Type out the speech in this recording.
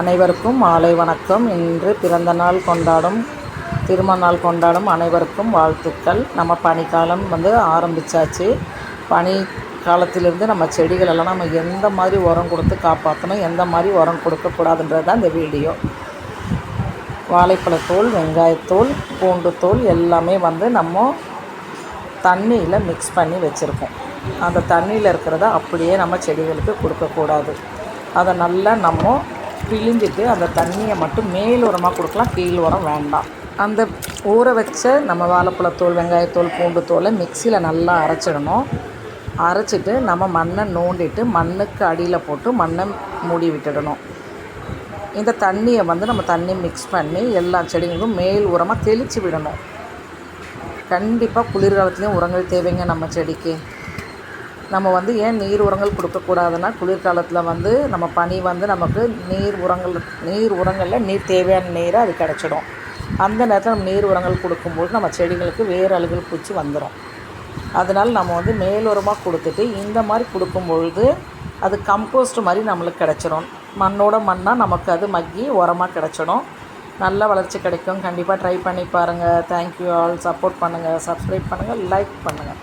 அனைவருக்கும் மாலை வணக்கம். இன்று பிறந்த நாள் கொண்டாடும் திருமண நாள் கொண்டாடும் அனைவருக்கும் வாழ்த்துக்கள். நம்ம பனிக்காலம் வந்து ஆரம்பித்தாச்சு பனி காலத்திலிருந்து நம்ம செடிகளெல்லாம் நம்ம எந்த மாதிரி உரம் கொடுத்து காப்பாற்றணும் எந்த மாதிரி உரம் கொடுக்கக்கூடாதுன்றது தான் இந்த வீடியோ. வாழைப்பழத்தோல் வெங்காயத்தோல் பூண்டுத்தோல் எல்லாமே வந்து நம்ம தண்ணியில் மிக்ஸ் பண்ணி வச்சுருக்கோம். அந்த தண்ணியில் இருக்கிறத அப்படியே நம்ம செடிகளுக்கு கொடுக்கக்கூடாது. அதை நல்லா நம்ம பிழிஞ்சிட்டு அந்த தண்ணியை மட்டும் மேல் உரமாக கொடுக்கலாம் கீழ் உரம் வேண்டாம். அந்த ஊற வச்ச நம்ம வாழைப்பழத்தோல் வெங்காயத்தோல் பூண்டு தோலை மிக்சியில் நல்லா அரைச்சிடணும். அரைச்சிட்டு நம்ம மண்ணை நோண்டிட்டு மண்ணுக்கு அடியில் போட்டு மண்ணை மூடி விட்டுடணும். இந்த தண்ணியை வந்து நம்ம தண்ணி மிக்ஸ் பண்ணி எல்லா செடிகளுக்கும் மேல் உரமாக தெளித்து விடணும். கண்டிப்பாக குளிர்காலத்துலேயும் உரங்கள் தேவைங்க நம்ம செடிக்கு. நம்ம வந்து ஏன் நீர் உரங்கள் கொடுக்கக்கூடாதுன்னா குளிர்காலத்தில் வந்து நம்ம பனி வந்து நமக்கு நீர் உரங்கள் நீர் உரங்களில் நீர் தேவையான நீரை அது கிடச்சிடும். அந்த நேரத்தில் நம்ம நீர் உரங்கள் கொடுக்கும்போது நம்ம செடிகளுக்கு வேறு அழுகல் பூச்சி வந்துடும் அதனால் நம்ம வந்து மேலுரமாக கொடுத்துட்டு இந்த மாதிரி கொடுக்கும்பொழுது அது கம்போஸ்ட் மாதிரி நம்மளுக்கு கிடச்சிரும். மண்ணோட மண்ணாக நமக்கு அது மக்கி உரமாக கிடச்சிடும். நல்ல வளர்ச்சி கிடைக்கும். கண்டிப்பாக ட்ரை பண்ணி பாருங்கள் தேங்க்யூ ஆல் சப்போர்ட் பண்ணுங்கள் சப்ஸ்கிரைப் பண்ணுங்கள் லைக் பண்ணுங்கள்